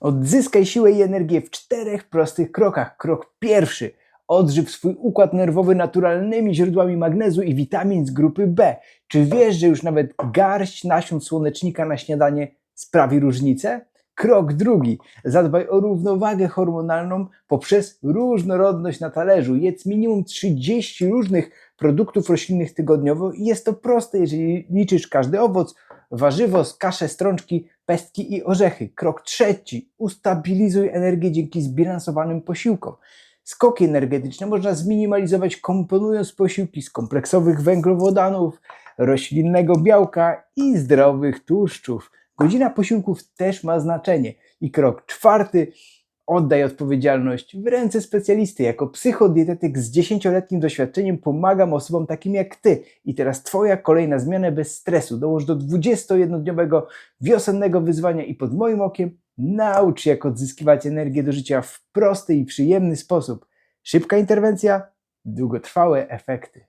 Odzyskaj siłę i energię w czterech prostych krokach. Krok pierwszy. Odżyw swój układ nerwowy naturalnymi źródłami magnezu i witamin z grupy B. Czy wiesz, że już nawet garść nasion słonecznika na śniadanie sprawi różnicę? Krok drugi. Zadbaj o równowagę hormonalną poprzez różnorodność na talerzu. Jedz minimum 30 różnych produktów roślinnych tygodniowo i jest to proste, jeżeli liczysz każdy owoc, warzywo, kaszę, strączki, pestki i orzechy. Krok trzeci. Ustabilizuj energię dzięki zbilansowanym posiłkom. Skoki energetyczne można zminimalizować komponując posiłki z kompleksowych węglowodanów, roślinnego białka i zdrowych tłuszczów. Godzina posiłków też ma znaczenie. I krok czwarty. Oddaj odpowiedzialność w ręce specjalisty. Jako psychodietetyk z 10-letnim doświadczeniem pomagam osobom takim jak Ty. I teraz Twoja kolejna zmiana bez stresu. Dołącz do 21-dniowego wiosennego wyzwania i pod moim okiem naucz jak odzyskiwać energię do życia w prosty i przyjemny sposób. Szybka interwencja, długotrwałe efekty.